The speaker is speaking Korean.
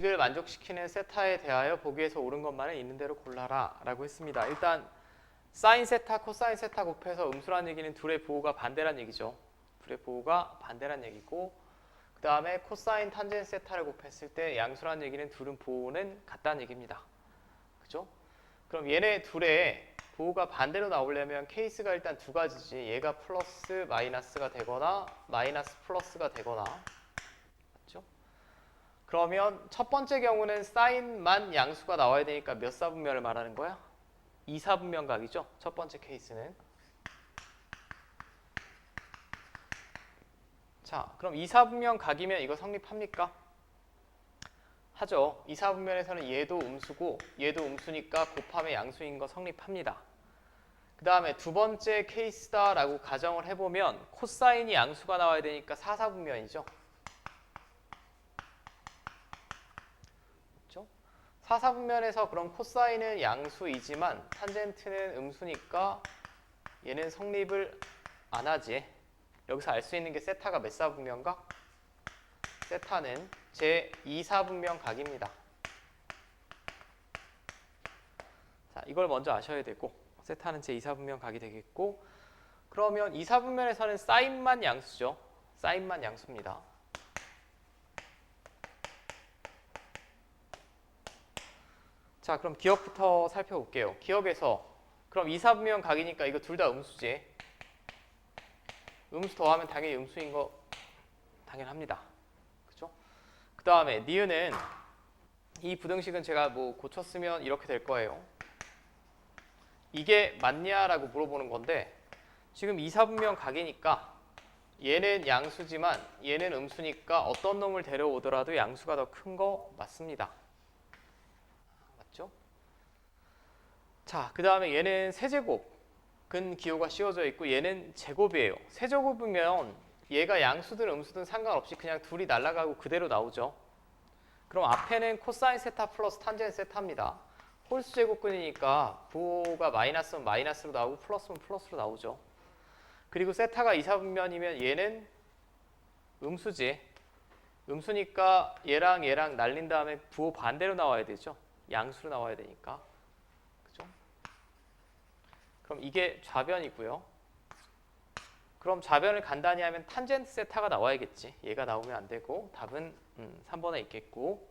이걸 만족시키는 세타에 대하여 보기에서 옳은 것만을 있는 대로 골라라 라고 했습니다. 일단 사인 세타, 코사인 세타 곱해서 음수란 얘기는 둘의 부호가 반대란 얘기죠. 둘의 부호가 반대란 얘기고 그 다음에 코사인 탄젠 세타를 곱했을 때 양수란 얘기는 둘은 부호는 같다는 얘기입니다. 그죠? 그럼 얘네 둘의 부호가 반대로 나오려면 케이스가 일단 두 가지지. 얘가 플러스 마이너스가 되거나 마이너스 플러스가 되거나? 그러면 첫 번째 경우는 사인만 양수가 나와야 되니까 몇 사분면을 말하는 거야? 2사분면 각이죠. 첫 번째 케이스는. 자, 그럼 2사분면 각이면 이거 성립합니까? 하죠. 2사분면에서는 얘도 음수고 얘도 음수니까 곱하면 양수인 거 성립합니다. 그 다음에 두 번째 케이스다라고 가정을 해보면 코사인이 양수가 나와야 되니까 4사분면이죠. 그렇죠? 4사분면에서 그럼 코사인은 양수이지만 탄젠트는 음수니까 얘는 성립을 안 하지. 여기서 알 수 있는 게 세타가 몇 사분면각? 세타는 제 2사분면 각입니다. 자, 이걸 먼저 아셔야 되고 세타는 제 2사분면 각이 되겠고 그러면 2사분면에서는 사인만 양수죠. 사인만 양수입니다. 자, 그럼 기억부터 살펴볼게요. 기억에서 그럼 2사분면 각이니까 이거 둘 다 음수지. 음수 더하면 당연히 음수인 거 당연합니다. 그죠? 그 다음에 니은은 이 부등식은 제가 뭐 고쳤으면 이렇게 될 거예요. 이게 맞냐라고 물어보는 건데 지금 2사분면 각이니까 얘는 양수지만 얘는 음수니까 어떤 놈을 데려오더라도 양수가 더 큰 거 맞습니다. 맞죠? 자, 그 다음에 얘는 세제곱 근 기호가 씌워져 있고 얘는 제곱이에요. 세제곱이면 얘가 양수든 음수든 상관없이 그냥 둘이 날아가고 그대로 나오죠. 그럼 앞에는 코사인 세타 플러스 탄젠 세타입니다. 홀수 제곱근이니까 부호가 마이너스면 마이너스로 나오고 플러스면 플러스로 나오죠. 그리고 세타가 이사분면이면 얘는 음수지. 음수니까 얘랑 얘랑 날린 다음에 부호 반대로 나와야 되죠. 양수로 나와야 되니까. 그죠? 그럼 이게 좌변이고요. 그럼 좌변을 간단히 하면 탄젠트 세타가 나와야겠지. 얘가 나오면 안 되고 답은 음, 3번에 있겠고